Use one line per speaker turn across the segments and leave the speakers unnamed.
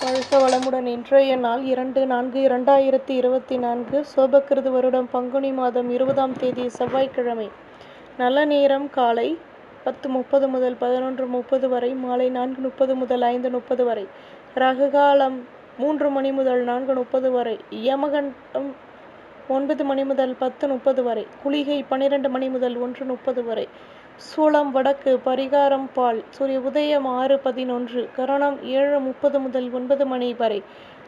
வாழ்க வளமுடன் இன்றைய நாள் இரண்டு நான்கு இரண்டாயிரத்தி இருபத்தி நான்கு சோபக்கிருது வருடம் பங்குனி மாதம் இருபதாம் தேதி செவ்வாய்க்கிழமை. நல்ல நேரம் காலை பத்து முப்பது முதல் பதினொன்று முப்பது வரை மாலை நான்கு முப்பது முதல் ஐந்து முப்பது வரை ரகுகாலம் மூன்று மணி முதல் நான்கு முப்பது வரை யமகண்டம் ஒன்பது மணி முதல் பத்து முப்பது வரை குளிகை பன்னிரண்டு மணி முதல் ஒன்று முப்பது வரை சூளம் வடக்கு பரிகாரம் பால். சூரிய உதயம் ஆறு பதினொன்று கரணம் ஏழு முப்பது முதல் ஒன்பது மணி வரை.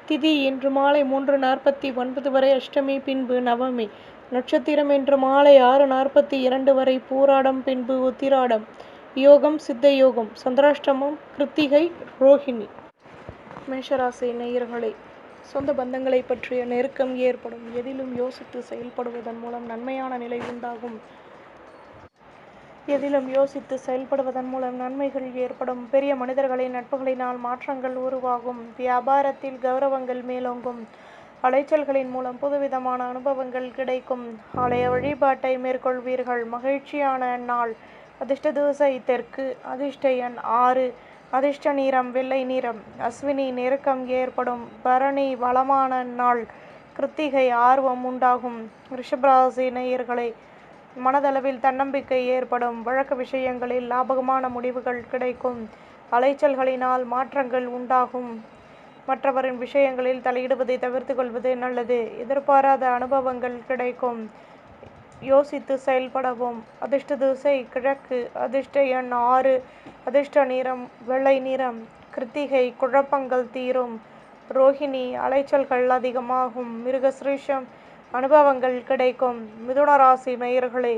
திதி இன்று மாலை மூன்று நாற்பத்தி ஒன்பது வரை அஷ்டமி பின்பு நவமி. நட்சத்திரம் இன்று மாலை ஆறு நாற்பத்தி இரண்டு வரை பூராடம் பின்பு உத்திராடம். யோகம் சித்த யோகம். சந்திராஷ்டமம் கிருத்திகை ரோஹிணி. மேஷராசி நேயர்களை சொந்த பந்தங்களை பற்றிய நெருக்கம் ஏற்படும். எதிலும் யோசித்து செயல்படுவதன் மூலம் நன்மையான நிலை உண்டாகும். எதிலும் யோசித்து செயல்படுவதன் மூலம் நன்மைகள் ஏற்படும். பெரிய மனிதர்களின் நட்புகளினால் மாற்றங்கள் உருவாகும். வியாபாரத்தில் கௌரவங்கள் மேலோங்கும். அலைச்சல்களின் மூலம் புதுவிதமான அனுபவங்கள் கிடைக்கும். ஆலய வழிபாட்டை மேற்கொள்வீர்கள். மகிழ்ச்சியான நாள். அதிர்ஷ்ட தூசை தெற்கு. அதிர்ஷ்ட எண் ஆறு. அதிர்ஷ்ட நிறம் வெள்ளை நிறம். அஸ்வினி நெருக்கம் ஏற்படும். பரணி வளமான நாள். கிருத்திகை ஆர்வம் உண்டாகும். ரிஷபராசி நேயர்களை மனதளவில் தன்னம்பிக்கை ஏற்படும். வழக்கு விஷயங்களில் லாபகமான முடிவுகள் கிடைக்கும். அலைச்சல்களினால் மாற்றங்கள் உண்டாகும். மற்றவரின் விஷயங்களில் தலையிடுவதை தவிர்த்து கொள்வது நல்லது. எதிர்பாராத அனுபவங்கள் கிடைக்கும். யோசித்து செயல்படவும். அதிர்ஷ்ட திசை கிழக்கு. அதிர்ஷ்ட எண் ஆறு. அதிர்ஷ்ட நிறம் வெள்ளை நிறம். கிருத்திகை குழப்பங்கள் தீரும். ரோஹிணி அலைச்சல்கள் அதிகமாகும். மிருகசிரீஷம் அனுபவங்கள் கிடைக்கும். மிதுன ராசி நேயர்களே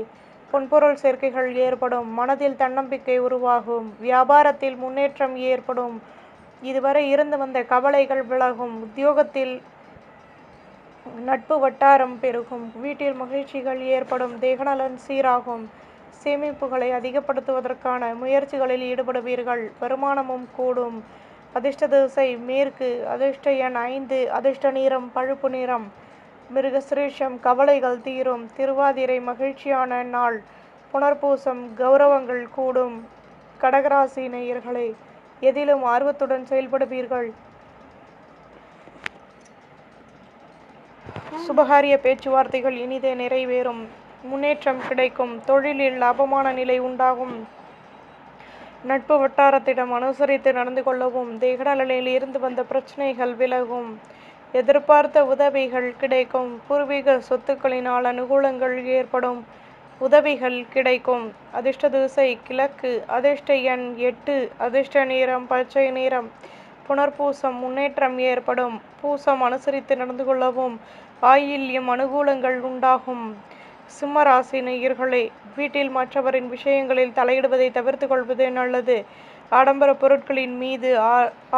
பொன்பொருள் சேர்க்கைகள் ஏற்படும். மனதில் தன்னம்பிக்கை உருவாகும். வியாபாரத்தில் முன்னேற்றம் ஏற்படும். இதுவரை இருந்து வந்த கவலைகள் விலகும். உத்தியோகத்தில் நட்பு வட்டாரம் பெருகும். வீட்டில் மகிழ்ச்சிகள் ஏற்படும். தேகநலன் சீராகும். சேமிப்புகளை அதிகப்படுத்துவதற்கான முயற்சிகளில் ஈடுபடுவீர்கள். வருமானமும் கூடும். அதிர்ஷ்ட திசை மேற்கு. அதிர்ஷ்ட எண் ஐந்து. அதிர்ஷ்ட நிறம் பழுப்பு நிறம். மிருகசிரேஷம் கவலைகள் தீரும். திருவாதிரை மகிழ்ச்சியான நாள். புனர்பூசம் கௌரவங்கள் கூடும். கடகராசி நேயர்களே எதிலும் ஆர்வத்துடன் செயல்படுவீர்கள்? சுபகாரிய பேச்சுவார்த்தைகள் இனிதே நிறைவேறும். முன்னேற்றம் கிடைக்கும். தொழிலில் லாபமான நிலை உண்டாகும். நட்பு வட்டாரத்திடம் அனுசரித்து நடந்து கொள்ளவும் தேகநலனில் இருந்து வந்த பிரச்சனைகள் விலகும். எதிர்பார்த்த உதவிகள் கிடைக்கும். பூர்வீக சொத்துக்களினால் அனுகூலங்கள் ஏற்படும். உதவிகள் கிடைக்கும். அதிர்ஷ்ட திசை கிழக்கு. அதிர்ஷ்ட எண் எட்டு. அதிர்ஷ்ட நேரம் பச்சை நிறம். புனர்பூசம் முன்னேற்றம் ஏற்படும். பூசம் அனுசரித்து நடந்து கொள்ளவும் ஆயில்யம் அனுகூலங்கள் உண்டாகும். சிம்மராசி நேயர்களே வீட்டில் மற்றவரின் விஷயங்களில் தலையிடுவதை தவிர்த்து கொள்வது நல்லது. ஆடம்பர பொருட்களின் மீது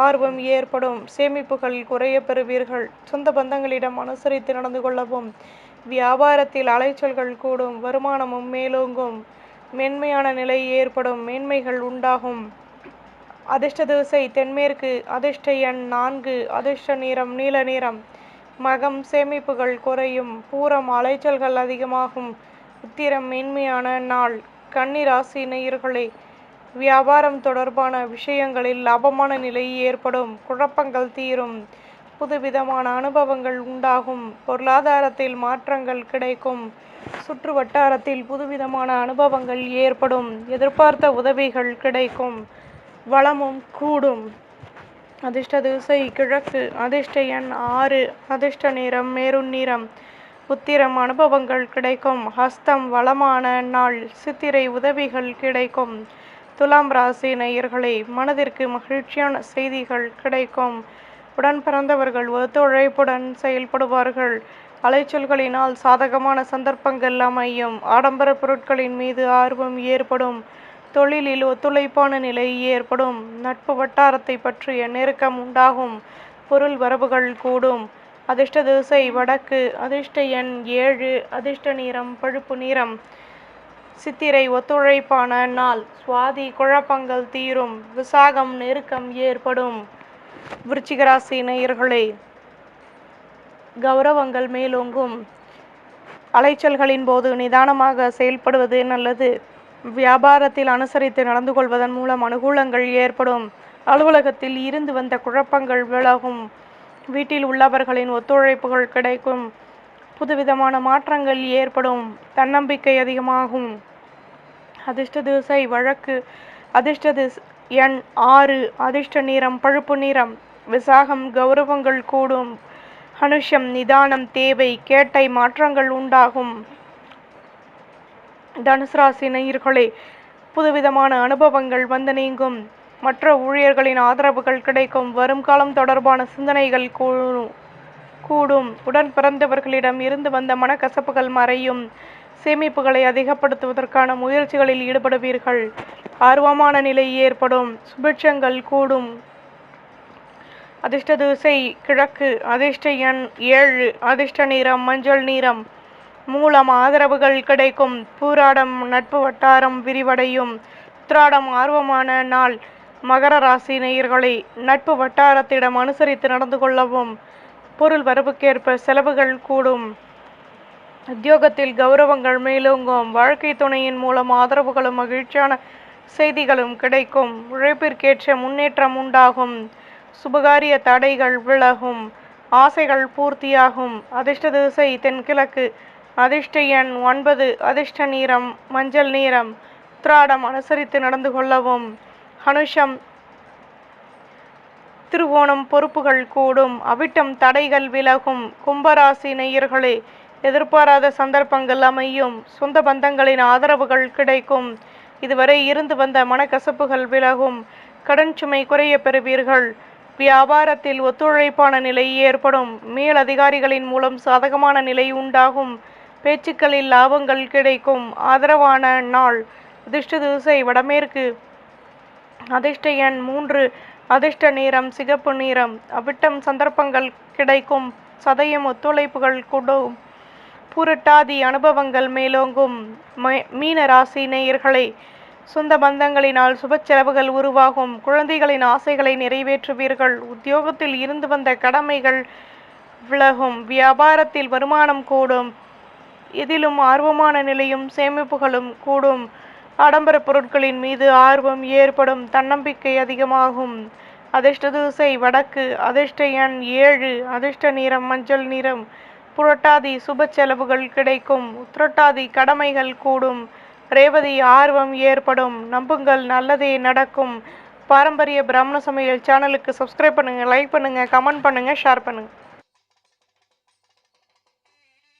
ஆர்வம் ஏற்படும். சேமிப்புகள் குறைய பெறுவீர்கள். சொந்த பந்தங்களிடம் அனுசரித்து நடந்து கொள்ளவும். வியாபாரத்தில் அலைச்சல்கள் கூடும். வருமானமும் மேலோங்கும். மென்மையான நிலை ஏற்படும். மேன்மைகள் உண்டாகும். அதிர்ஷ்ட திசை தென்மேற்கு. அதிர்ஷ்ட எண் நான்கு. அதிர்ஷ்ட நிறம் நீல நிறம். மகம் சேமிப்புகள் குறையும். பூரம் அலைச்சல்கள் அதிகமாகும். உத்திரம் மேன்மையான நாள். கன்னிராசி நேயர்களே வியாபாரம் தொடர்பான விஷயங்களில் லாபமான நிலை ஏற்படும். குழப்பங்கள் தீரும். புதுவிதமான அனுபவங்கள் உண்டாகும். பொருளாதாரத்தில் மாற்றங்கள் கிடைக்கும். சுற்று வட்டாரத்தில் புதுவிதமான அனுபவங்கள் ஏற்படும். எதிர்பார்த்த உதவிகள் கிடைக்கும். வளமும் கூடும். அதிர்ஷ்ட திசை கிழக்கு அதிர்ஷ்ட எண் ஆறு அதிர்ஷ்ட நிறம் மேருண் நிறம். உத்திரம் அனுபவங்கள் கிடைக்கும். ஹஸ்தம் வளமான நாள் சித்திரை உதவிகள் கிடைக்கும். துலாம் ராசி நேயர்களே மனதிற்கு மகிழ்ச்சியான செய்திகள் கிடைக்கும். உடன் பிறந்தவர்கள் ஒத்துழைப்புடன் செயல்படுவார்கள். அலைச்சல்களினால் சாதகமான சந்தர்ப்பங்கள் அமையும். ஆடம்பர பொருட்களின் மீது ஆர்வம் ஏற்படும். தொழிலில் ஒத்துழைப்பான நிலை ஏற்படும். நட்பு வட்டாரத்தை பற்றிய நெருக்கம் உண்டாகும். பொருள் வரவுகள் கூடும். அதிர்ஷ்ட திசை வடக்கு அதிர்ஷ்ட எண் ஏழு அதிர்ஷ்ட நிறம் பழுப்பு நிறம். சித்திரை ஒத்துழைப்பான நாள். சுவாதி குழப்பங்கள் தீரும். விசாகம் நெருக்கம் ஏற்படும். விருச்சிகராசி நேயர்களே கௌரவங்கள் மேலோங்கும். அலைச்சல்களின் போது நிதானமாக செயல்படுவது நல்லது. வியாபாரத்தில் அனுசரித்து நடந்து கொள்வதன் மூலம் அனுகூலங்கள் ஏற்படும். அலுவலகத்தில் இருந்து வந்த குழப்பங்கள் விலகும். வீட்டில் உள்ளவர்களின் ஒத்துழைப்புகள் கிடைக்கும். புதுவிதமான மாற்றங்கள் ஏற்படும். தன்னம்பிக்கை அதிகமாகும். அதிர்ஷ்ட திசை வழக்கு. அதிர்ஷ்ட திஸ் எண் ஆறு. அதிர்ஷ்ட நிறம் பழுப்பு நிறம். விசாகம் கௌரவங்கள் கூடும். அனுஷம் நிதானம் தேவை கேட்டை மாற்றங்கள் உண்டாகும். தனுசு ராசி நேயர்களே புதுவிதமான அனுபவங்கள் வந்து நீங்கும். மற்ற ஊழியர்களின் ஆதரவுகள் கிடைக்கும். வரும் காலம் தொடர்பான சிந்தனைகள் கூடும் கூடும். உடன் பிறந்தவர்களிடம் இருந்து வந்த மனக்கசப்புகள் மறையும். சேமிப்புகளை அதிகப்படுத்துவதற்கான முயற்சிகளில் ஈடுபடுவீர்கள். ஆர்வமான நிலை ஏற்படும். சுபிட்சங்கள் கூடும். அதிர்ஷ்ட திசை கிழக்கு. அதிர்ஷ்ட எண் ஏழு. அதிர்ஷ்ட நிறம் மஞ்சள் நிறம். மூலம் ஆதரவுகள் கிடைக்கும். பூராடம் நட்பு வட்டாரம் விரிவடையும். உத்ராடம் ஆர்வமான நாள். மகர ராசி நேயர்களை நட்பு வட்டாரத்திடம் அனுசரித்து நடந்து கொள்ளவும் பொருள் வரவுக்கேற்ப செலவுகள் கூடும். உத்தியோகத்தில் கௌரவங்கள் மேலோங்கும். வாழ்க்கை துணையின் மூலம் ஆதரவுகளும் மகிழ்ச்சியான செய்திகளும் கிடைக்கும். உழைப்பிற்கேற்ற முன்னேற்றம் உண்டாகும். சுபகாரிய தடைகள் விலகும். ஆசைகள் பூர்த்தியாகும். அதிர்ஷ்ட திசை தென்கிழக்கு அதிர்ஷ்ட எண் ஒன்பது அதிர்ஷ்ட நீரம் மஞ்சள் நீரம். உத்ராடம் அனுசரித்து நடந்து கொள்ளவும். ஹனுஷம் திருவோணம் பொறுப்புகள் கூடும். அவிட்டம் தடைகள் விலகும். கும்பராசி நேயர்களே எதிர்பாராத சந்தர்ப்பங்கள் அமையும். சொந்த பந்தங்களின் ஆதரவுகள் கிடைக்கும். இதுவரை இருந்து வந்த மனக்கசப்புகள் விலகும். கடன் சுமை குறைய பெறுவீர்கள். வியாபாரத்தில் ஒத்துழைப்பான நிலை ஏற்படும். மேல் அதிகாரிகளின் மூலம் சாதகமான நிலை உண்டாகும். பேச்சுக்களில் லாபங்கள் கிடைக்கும். ஆதரவான நாள். அதிர்ஷ்ட திசை வடமேற்கு. அதிர்ஷ்ட எண் மூன்று. அதிர்ஷ்ட நிறம் சிகப்பு நிறம். அவிட்டம் சந்தர்ப்பங்கள் கிடைக்கும். சதயம் ஒத்துழைப்புகள் கூடும். புரட்டாதி அனுபவங்கள் மேலோங்கும். மீன ராசி நேயர்களை சொந்த பந்தங்களினால் சுப செலவுகள் உருவாகும். குழந்தைகளின் ஆசைகளை நிறைவேற்றுவீர்கள். உத்தியோகத்தில் இருந்து வந்த கடமைகள் விலகும். வியாபாரத்தில் வருமானம் கூடும். எதிலும் ஆர்வமான நிலையும் சேமிப்புகளும் கூடும். ஆடம்பர பொருட்களின் மீது ஆர்வம் ஏற்படும் தன்னம்பிக்கை அதிகமாகும். அதிர்ஷ்ட தூசை வடக்கு அதிர்ஷ்ட எண் ஏழு அதிர்ஷ்ட நிறம் மஞ்சள் நிறம். புரட்டாதி சுப செலவுகள் கிடைக்கும். உத்திரட்டாதி கடமைகள் கூடும். ரேவதி ஆர்வம் ஏற்படும். நம்புங்கள் நல்லதே நடக்கும். பாரம்பரிய பிராமண சமையல் சேனலுக்கு சப்ஸ்கிரைப் பண்ணுங்கள் லைக் பண்ணுங்கள் கமெண்ட் பண்ணுங்கள் ஷேர் பண்ணுங்கள்